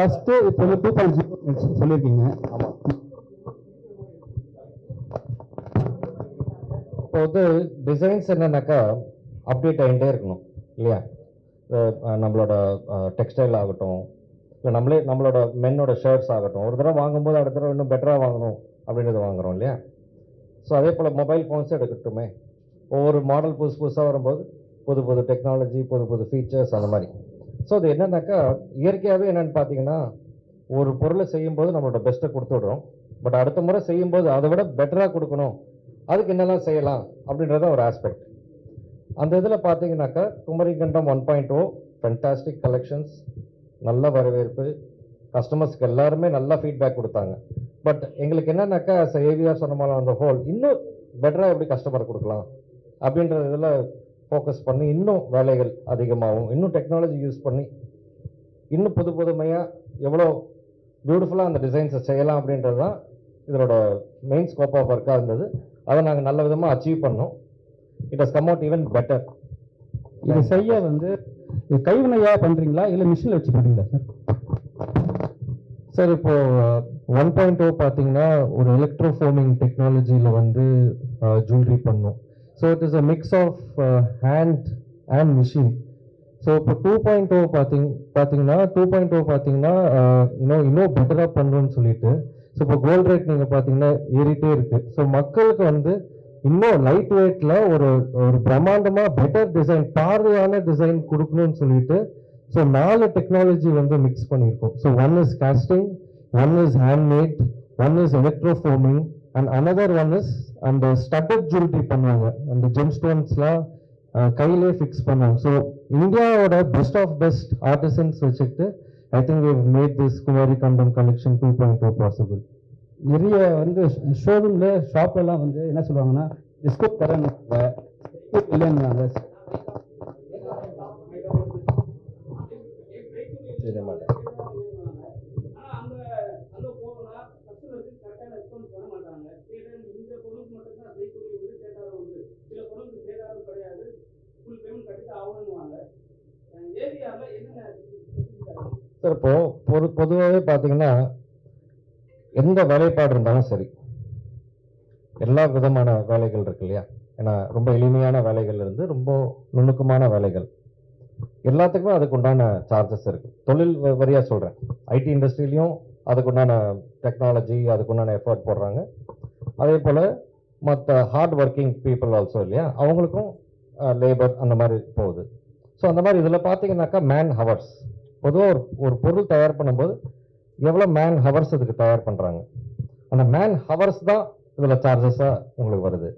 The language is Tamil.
ஃபர்ஸ்ட் இப்போ வந்து டூ பாயிண்ட் ஜீரோ சொல்லியிருக்கீங்க. ஆமாம் இப்போ வந்து டிசைன்ஸ் என்னன்னாக்கா அப்டேட் ஆகிட்டே இருக்கணும் இல்லையா? நம்மளோட டெக்ஸ்டைல் ஆகட்டும் இல்லை நம்மளே நம்மளோட மென்னோட ஷர்ட்ஸ் ஆகட்டும் ஒரு தடவை வாங்கும்போது அடுத்த தடவை இன்னும் பெட்டராக வாங்கணும் அப்படின்றத வாங்குறோம் இல்லையா? ஸோ அதே போல் மொபைல் ஃபோன்ஸே எடுக்கட்டுமே. ஒவ்வொரு மாடல் புதுசு புதுசாக வரும்போது புது புது டெக்னாலஜி புது புது ஃபீச்சர்ஸ் அந்த மாதிரி. ஸோ அது என்னன்னாக்கா இயற்கையாகவே என்னென்னு பார்த்தீங்கன்னா ஒரு பொருளை செய்யும்போது நம்மளோட பெஸ்ட்டை கொடுத்துடுறோம். பட் அடுத்த முறை செய்யும்போது அதை விட பெட்டராக கொடுக்கணும். அதுக்கு என்னெல்லாம் செய்யலாம் அப்படின்றத ஒரு ஆஸ்பெக்ட் அந்த இதில் பார்த்தீங்கன்னாக்கா Kumari Kandam one point O fantastic collections நல்ல வரவேற்பு. கஸ்டமர்ஸ்க்கு எல்லாருமே நல்லா ஃபீட்பேக் கொடுத்தாங்க. பட் எங்களுக்கு என்னன்னாக்கா ஏவிஆர் சொன்ன மாதிரி அந்த ஹோல் இன்னும் பெட்டராக எப்படி கஸ்டமர் கொடுக்கலாம் அப்படின்ற இதில் ஃபோக்கஸ் பண்ணி இன்னும் வேலைகள் அதிகமாகும். இன்னும் டெக்னாலஜி யூஸ் பண்ணி இன்னும் புது புதுமையாக எவ்வளோ பியூட்டிஃபுல்லாக அந்த டிசைன்ஸை செய்யலாம் அப்படின்றது தான் இதனோட மெயின் ஸ்கோப் ஆஃப் ஒர்க்காக இருந்தது. அதை நாங்கள் நல்ல விதமாக அச்சீவ் பண்ணோம். It has come out even better இது செய்ய வந்து இது கைவினையா பண்றீங்களா? இல்ல மிஷின்ல வச்சு பண்றீங்களா சார் சார் இப்போ ஒன் பாயிண்ட் ஓ பார்த்தீங்கன்னா ஒரு எலக்ட்ரோஃபோமிங் டெக்னாலஜியில் வந்து ஜுவல்லரி பண்ணும். So it is a mix of hand and machine so இப்போ டூ பாயிண்ட் டூ பார்த்தீங்க பார்த்தீங்கன்னா டூ பாயிண்ட் டூ பார்த்தீங்கன்னா இன்னும் இன்னும் பெட்டராக பண்ணணும்னு சொல்லிட்டு ஸோ இப்போ கோல்ட் ரேட் நீங்கள் பார்த்தீங்கன்னா ஏறிட்டே இருக்கு. ஸோ மக்களுக்கு வந்து இன்னும் லைட் வெயிட்ல ஒரு ஒரு பிரம்மாண்டமா பெட்டர் டிசைன் பார்வையான டிசைன் கொடுக்கணும்னு சொல்லிட்டு ஸோ நாலு டெக்னாலஜி வந்து மிக்ஸ் பண்ணியிருக்கோம். So one is casting one is handmade one is electroforming and another one is அந்த ஸ்டட்டட் ஜுவல்லரி பண்ணுவாங்க. அந்த ஜெம் ஸ்டோன்ஸ்லாம் கையிலே ஃபிக்ஸ் பண்ணுவாங்க. ஸோ இந்தியாவோட பெஸ்ட் ஆஃப் பெஸ்ட் ஆர்டிசன்ஸ் வச்சுட்டு I think we made this Kumari Kandam collection two point two possible நிறைய வந்து ஷோரூம்ல ஷாப்ல எல்லாம் வந்து என்ன சொல்லுவாங்கன்னா டிஸ்கவுண்ட் தரேன்னு இல்லைன்னு ஆனா சார் இப்போ பொது பொதுவாகவே பார்த்தீங்கன்னா எந்த வேலைப்பாடு இருந்தாலும் சரி எல்லா விதமான வேலைகள் இருக்கு இல்லையா? ஏன்னா ரொம்ப எளிமையான வேலைகள் இருந்து ரொம்ப நுணுக்கமான வேலைகள். எல்லாத்துக்குமே அதுக்கு உண்டான சார்ஜஸ் இருக்குது தொழில் வரியாக சொல்கிறேன் ஐடி இண்டஸ்ட்ரியிலையும் அதுக்குண்டான டெக்னாலஜி அதுக்குண்டான எஃபர்ட் போடுறாங்க. அதே போல் மற்ற ஹார்ட் ஒர்க்கிங் பீப்புள் ஆல்சோ இல்லையா? அவங்களுக்கும் லேபர் அந்த மாதிரி போகுது. ஸோ அந்த மாதிரி இதில் பார்த்தீங்கன்னாக்கா மேன் ஹவர்ஸ் பொதுவாக ஒரு ஒரு பொருள் தயார் பண்ணும்போது எவ்வளோ மேன் ஹவர்ஸ் இதுக்கு தயார் பண்ணுறாங்க? அந்த மேன் ஹவர்ஸ் தான் இதில் சார்ஜஸாக உங்களுக்கு வருது.